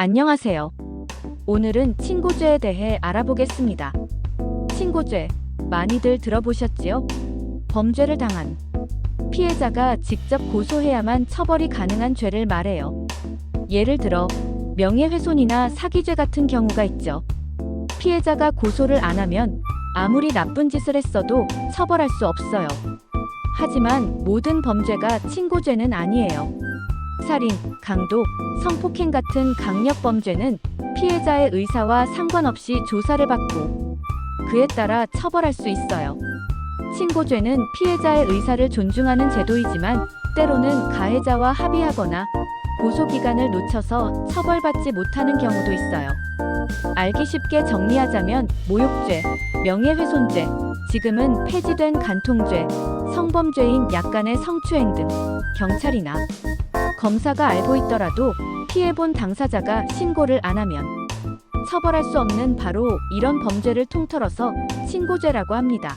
안녕하세요. 오늘은 친고죄에 대해 알아보겠습니다. 친고죄, 많이들 들어보셨지요? 범죄를 당한 피해자가 직접 고소해야만 처벌이 가능한 죄를 말해요. 예를 들어, 명예훼손이나 사기죄 같은 경우가 있죠. 피해자가 고소를 안 하면 아무리 나쁜 짓을 했어도 처벌할 수 없어요. 하지만 모든 범죄가 친고죄는 아니에요. 살인, 강도, 성폭행 같은 강력 범죄는 피해자의 의사와 상관없이 조사를 받고 그에 따라 처벌할 수 있어요. 친고죄는 피해자의 의사를 존중하는 제도이지만 때로는 가해자와 합의하거나 고소 기간을 놓쳐서 처벌받지 못하는 경우도 있어요. 알기 쉽게 정리하자면 모욕죄, 명예훼손죄, 지금은 폐지된 간통죄, 성범죄인 약간의 성추행 등 경찰이나 검사가 알고 있더라도 피해본 당사자가 신고를 안 하면 처벌할 수 없는 바로 이런 범죄를 통틀어서 신고죄라고 합니다.